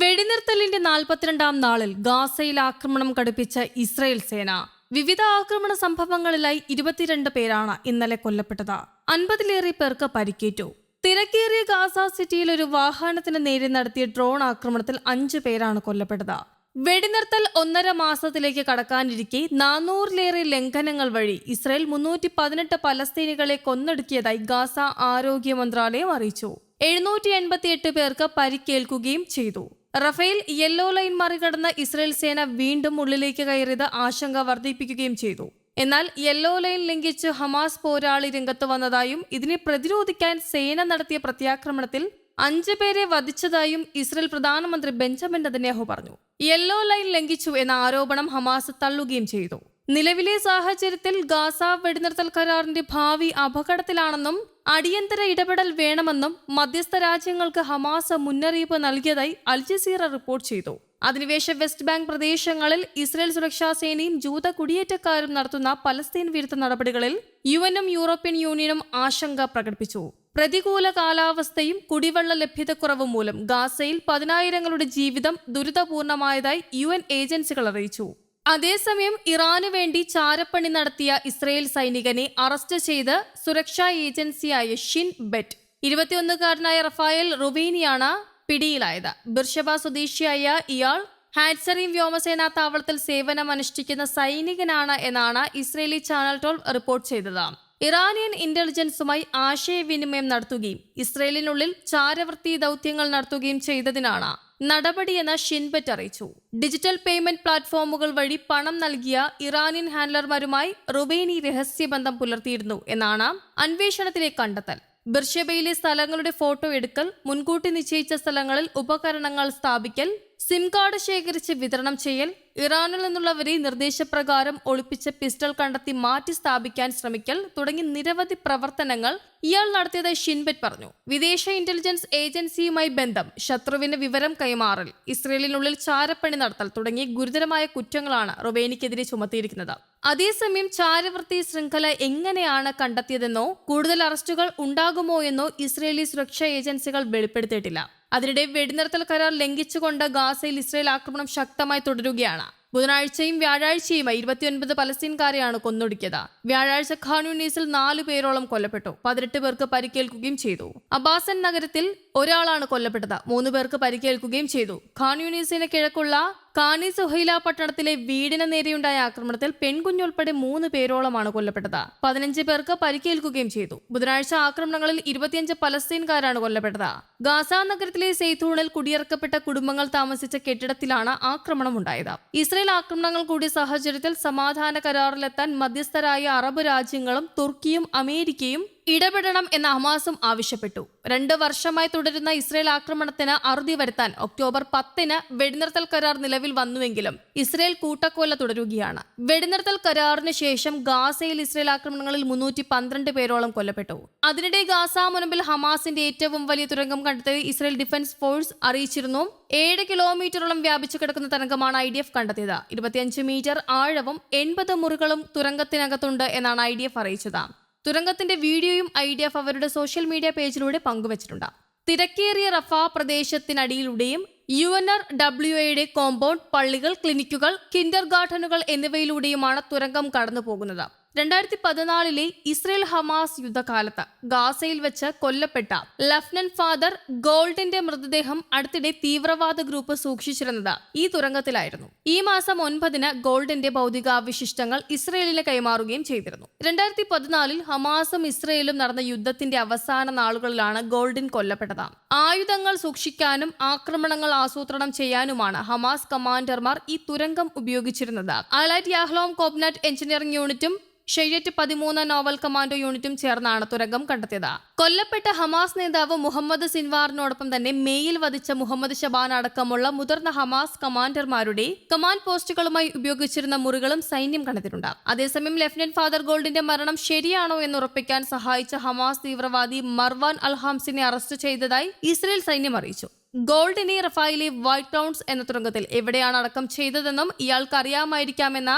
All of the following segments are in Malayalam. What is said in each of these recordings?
വെടിനിർത്തലിന്റെ നാൽപ്പത്തിരണ്ടാം നാളിൽ ഗാസയിൽ ആക്രമണം കടുപ്പിച്ച ഇസ്രയേൽ സേന. വിവിധ ആക്രമണ സംഭവങ്ങളിലായി ഇരുപത്തിരണ്ട് പേരാണ് ഇന്നലെ കൊല്ലപ്പെട്ടത്. അൻപതിലേറെ പേർക്ക് പരിക്കേറ്റു. തിരക്കേറിയ ഗാസ സിറ്റിയിൽ ഒരു വാഹനത്തിന് നേരെ നടത്തിയ ഡ്രോൺ ആക്രമണത്തിൽ അഞ്ചു പേരാണ് കൊല്ലപ്പെട്ടത്. വെടിനിർത്തൽ ഒന്നര മാസത്തിലേക്ക് കടക്കാനിരിക്കെ നാനൂറിലേറെ ലംഘനങ്ങൾ വഴി ഇസ്രയേൽ മുന്നൂറ്റി പതിനെട്ട് പലസ്തീനികളെ കൊന്നൊടുക്കിയതായി ഗാസ ആരോഗ്യ മന്ത്രാലയം അറിയിച്ചു. എഴുന്നൂറ്റി എൺപത്തിയെട്ട് പേർക്ക് പരിക്കേൽക്കുകയും ചെയ്തു. റഫേൽ യെല്ലോ ലൈൻ മറികടന്ന് ഇസ്രയേൽ സേന വീണ്ടും ഉള്ളിലേക്ക് കയറിയത് ആശങ്ക വർദ്ധിപ്പിക്കുകയും ചെയ്തു. എന്നാൽ യെല്ലോ ലൈൻ ലംഘിച്ച് ഹമാസ് പോരാളി രംഗത്ത് വന്നതായും ഇതിനെ പ്രതിരോധിക്കാൻ സേന നടത്തിയ പ്രത്യാക്രമണത്തിൽ അഞ്ചു പേരെ വധിച്ചതായും ഇസ്രയേൽ പ്രധാനമന്ത്രി ബെഞ്ചമിൻ നെതന്യാഹു പറഞ്ഞു. യെല്ലോ ലൈൻ ലംഘിച്ചു എന്ന ആരോപണം ഹമാസ് തള്ളുകയും ചെയ്തു. നിലവിലെ സാഹചര്യത്തിൽ ഗാസ വെടിനിർത്തൽ കരാറിന്റെ ഭാവി അപകടത്തിലാണെന്നും അടിയന്തര ഇടപെടൽ വേണമെന്നും മധ്യസ്ഥ രാജ്യങ്ങൾക്ക് ഹമാസ് മുന്നറിയിപ്പ് നൽകിയതായി അൽ ജസീറ റിപ്പോർട്ട് ചെയ്തു. അധിനിവേശ വെസ്റ്റ് ബാങ്ക് പ്രദേശങ്ങളിൽ ഇസ്രയേൽ സുരക്ഷാ സേനയും ജൂത കുടിയേറ്റക്കാരും നടത്തുന്ന പലസ്തീൻ വിരുദ്ധ നടപടികളിൽ യു എനും യൂറോപ്യൻ യൂണിയനും ആശങ്ക പ്രകടിപ്പിച്ചു. പ്രതികൂല കാലാവസ്ഥയും കുടിവെള്ള ലഭ്യതക്കുറവും മൂലം ഗാസയിൽ പതിനായിരങ്ങളുടെ ജീവിതം ദുരിതപൂർണമായതായി യു ഏജൻസികൾ അറിയിച്ചു. അതേസമയം ഇറാനു വേണ്ടി ചാരപ്പണി നടത്തിയ ഇസ്രയേൽ സൈനികനെ അറസ്റ്റ് ചെയ്ത് സുരക്ഷാ ഏജൻസിയായ ഷിൻ ബെറ്റ്. ഇരുപത്തിയൊന്നുകാരനായ റഫായൽ റുബീനിയാണ് പിടിയിലായത്. ബിർഷബ സ്വദേശിയായ ഇയാൾ ഹാറ്റ്സറിയും വ്യോമസേനാ താവളത്തിൽ സേവനം അനുഷ്ഠിക്കുന്ന സൈനികനാണ് എന്നാണ് ഇസ്രയേലി ചാനൽ ടോൾ റിപ്പോർട്ട് ചെയ്തത്. ഇറാനിയൻ ഇന്റലിജൻസുമായി ആശയവിനിമയം നടത്തുകയും ഇസ്രയേലിനുള്ളിൽ ചാരവൃത്തി ദൗത്യങ്ങൾ നടത്തുകയും ചെയ്തതിനാണ് നടപടിയെന്ന് ഷിൻബറ്റ് അറിയിച്ചു. ഡിജിറ്റൽ പേയ്മെന്റ് പ്ലാറ്റ്ഫോമുകൾ വഴി പണം നൽകിയ ഇറാനിയൻ ഹാൻഡലർമാരുമായി റുബേനി രഹസ്യബന്ധം പുലർത്തിയിരുന്നു എന്നാണ് അന്വേഷണത്തിലെ കണ്ടെത്തൽ. ബിർഷബയിലെ സ്ഥലങ്ങളുടെ ഫോട്ടോ എടുക്കൽ മുൻകൂട്ടി നിശ്ചയിച്ച സ്ഥലങ്ങളിൽ ഉപകരണങ്ങൾ സ്ഥാപിക്കൽ സിം കാർഡ് ശേഖരിച്ച് വിതരണം ചെയ്യൽ ഇറാനിൽ നിന്നുള്ളവരെ നിർദ്ദേശപ്രകാരം ഒളിപ്പിച്ച പിസ്റ്റൾ കണ്ടെത്തി മാറ്റി സ്ഥാപിക്കാൻ ശ്രമിക്കൽ തുടങ്ങി നിരവധി പ്രവർത്തനങ്ങൾ ഇയാൾ നടത്തിയതായി ഷിൻബെറ്റ് പറഞ്ഞു. വിദേശ ഇന്റലിജൻസ് ഏജൻസിയുമായി ബന്ധം ശത്രുവിന് വിവരം കൈമാറൽ ഇസ്രയേലിനുള്ളിൽ ചാരപ്പണി നടത്തൽ തുടങ്ങിയ ഗുരുതരമായ കുറ്റങ്ങളാണ് റൊബേനിക്കെതിരെ ചുമത്തിയിരിക്കുന്നത്. അതേസമയം ചാരവൃത്തി ശൃംഖല എങ്ങനെയാണ് കണ്ടെത്തിയതെന്നോ കൂടുതൽ അറസ്റ്റുകൾ ഉണ്ടാകുമോ എന്നോ ഇസ്രയേലി സുരക്ഷാ ഏജൻസികൾ വെളിപ്പെടുത്തിയിട്ടില്ല. അതിനിടെ വെടിനിർത്തൽ കരാർ ലംഘിച്ചുകൊണ്ട് ഗാസയിൽ ഇസ്രയേൽ ആക്രമണം ശക്തമായി തുടരുകയാണ്. ബുധനാഴ്ചയും വ്യാഴാഴ്ചയും ഇരുപത്തിയൊൻപത് പലസ്തീൻകാരെയാണ് കൊന്നൊടുക്കിയത്. വ്യാഴാഴ്ച ഖാനുനീസിൽ നാലു പേരോളം കൊല്ലപ്പെട്ടു. പതിനെട്ട് പേർക്ക് പരിക്കേൽക്കുകയും ചെയ്തു. അബാസൻ നഗരത്തിൽ ഒരാളാണ് കൊല്ലപ്പെട്ടത്. മൂന്ന് പേർക്ക് പരിക്കേൽക്കുകയും ചെയ്തു. ഖാനുനീസിന് കിഴക്കുള്ള കാനി സുഹൈല പട്ടണത്തിലെ വീടിന് നേരെയുണ്ടായ ആക്രമണത്തിൽ പെൺകുഞ്ഞുൾപ്പെടെ മൂന്ന് പേരോളമാണ് കൊല്ലപ്പെട്ടത്. പതിനഞ്ച് പേർക്ക് പരിക്കേൽക്കുകയും ചെയ്തു. ബുധനാഴ്ച ആക്രമണങ്ങളിൽ ഇരുപത്തിയഞ്ച് പലസ്തീൻകാരാണ് കൊല്ലപ്പെട്ടത്. ഗാസ നഗരത്തിലെ സെയ്തൂണിൽ കുടിയിറക്കപ്പെട്ട കുടുംബങ്ങൾ താമസിച്ച കെട്ടിടത്തിലാണ് ആക്രമണം ഉണ്ടായത് ഇസ്രയേൽ ആക്രമണങ്ങൾ കൂടിയ സാഹചര്യത്തിൽ സമാധാന കരാറിലെത്താൻ മധ്യസ്ഥരായ അറബ് രാജ്യങ്ങളും തുർക്കിയും അമേരിക്കയും ഇടപെടണം എന്ന് ഹമാസും ആവശ്യപ്പെട്ടു. രണ്ട് വർഷമായി തുടരുന്ന ഇസ്രയേൽ ആക്രമണത്തിന് അറുതി വരുത്താൻ ഒക്ടോബർ പത്തിന് വെടിനിർത്തൽ കരാർ നിലവിൽ വന്നുവെങ്കിലും ഇസ്രയേൽ കൂട്ടക്കൊല തുടരുകയാണ്. വെടിനിർത്തൽ കരാറിന് ശേഷം ഗാസയിൽ ഇസ്രയേൽ ആക്രമണങ്ങളിൽ മുന്നൂറ്റി പന്ത്രണ്ട് പേരോളം കൊല്ലപ്പെട്ടു. അതിനിടെ ഗാസ മുനമ്പിൽ ഹമാസിന്റെ ഏറ്റവും വലിയ തുരങ്കം കണ്ടെത്തിയത് ഇസ്രയേൽ ഡിഫൻസ് ഫോഴ്സ് അറിയിച്ചിരുന്നു. ഏഴ് കിലോമീറ്ററോളം വ്യാപിച്ചു കിടക്കുന്ന തരംഗമാണ് ഐ ഡി എഫ് കണ്ടെത്തിയത്. ഇരുപത്തിയഞ്ച് മീറ്റർ ആഴവും എൺപത് മുറികളും തുരങ്കത്തിനകത്തുണ്ട് എന്നാണ് ഐ ഡി എഫ് അറിയിച്ചത്. തുരങ്കത്തിന്റെ വീഡിയോയും ഐ ഡി എഫ് അവരുടെ സോഷ്യൽ മീഡിയ പേജിലൂടെ പങ്കുവച്ചിട്ടുണ്ട്. തിരക്കേറിയ റഫ പ്രദേശത്തിനടിയിലൂടെയും യു എൻ ആർ ഡബ്ല്യു എയുടെ കോമ്പൗണ്ട് പള്ളികൾ ക്ലിനിക്കുകൾ കിൻഡർ ഗാർഡനുകൾ എന്നിവയിലൂടെയുമാണ് തുരങ്കം കടന്നു പോകുന്നത് രണ്ടായിരത്തി പതിനാലിലെ ഇസ്രയേൽ ഹമാസ് യുദ്ധകാലത്ത് ഗാസയിൽ വെച്ച് കൊല്ലപ്പെട്ട ലഫ്റ്റനന്റ് ഫാദർ ഗോൾഡിന്റെ മൃതദേഹം അടുത്തിടെ തീവ്രവാദ ഗ്രൂപ്പ് സൂക്ഷിച്ചിരുന്നത് ഈ തുരങ്കത്തിലായിരുന്നു. ഈ മാസം ഒൻപതിന് ഗോൾഡിന്റെ ഭൗതികാവശിഷ്ടങ്ങൾ ഇസ്രയേലിന് കൈമാറുകയും ചെയ്തിരുന്നു. രണ്ടായിരത്തി പതിനാലിൽ ഹമാസും ഇസ്രയേലും നടന്ന യുദ്ധത്തിന്റെ അവസാന നാളുകളിലാണ് ഗോൾഡിൻ കൊല്ലപ്പെട്ടത്. ആയുധങ്ങൾ സൂക്ഷിക്കാനും ആക്രമണങ്ങൾ ആസൂത്രണം ചെയ്യാനുമാണ് ഹമാസ് കമാൻഡർമാർ ഈ തുരങ്കം ഉപയോഗിച്ചിരുന്നത്. അലൈറ്റ് യാഹ്ലോം കോബ്നറ്റ് എഞ്ചിനീയറിംഗ് യൂണിറ്റും ഷെയ്യറ്റ് പതിമൂന്ന് നോവൽ കമാൻഡോ യൂണിറ്റും ചേർന്നാണ് തുരങ്കം കണ്ടെത്തിയത്. കൊല്ലപ്പെട്ട ഹമാസ് നേതാവ് മുഹമ്മദ് സിൻവാറിനോടൊപ്പം തന്നെ മേയിൽ വധിച്ച മുഹമ്മദ് ഷബാൻ അടക്കമുള്ള മുതിർന്ന ഹമാസ് കമാൻഡർമാരുടെ കമാൻഡ് പോസ്റ്റുകളുമായി ഉപയോഗിച്ചിരുന്ന മുറികളും സൈന്യം കണ്ടെത്തിയിട്ടുണ്ട്. അതേസമയം ലഫ്റ്റനന്റ് ഫാദർ ഗോൾഡിന്റെ മരണം ശരിയാണോ എന്ന് ഉറപ്പിക്കാൻ സഹായിച്ച ഹമാസ് തീവ്രവാദി മർവാൻ അൽഹാംസിനെ അറസ്റ്റ് ചെയ്തതായി ഇസ്രയേൽ സൈന്യം അറിയിച്ചു. ഗോൾഡിനെ റഫായിലെ വൈറ്റ് ടൗൺസ് എന്ന തുരങ്കത്തിൽ എവിടെയാണ് അടക്കം ചെയ്തതെന്നും ഇയാൾക്ക് അറിയാമായിരിക്കാമെന്ന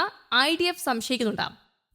ഐ ഡി എഫ് സംശയിക്കുന്നുണ്ട്.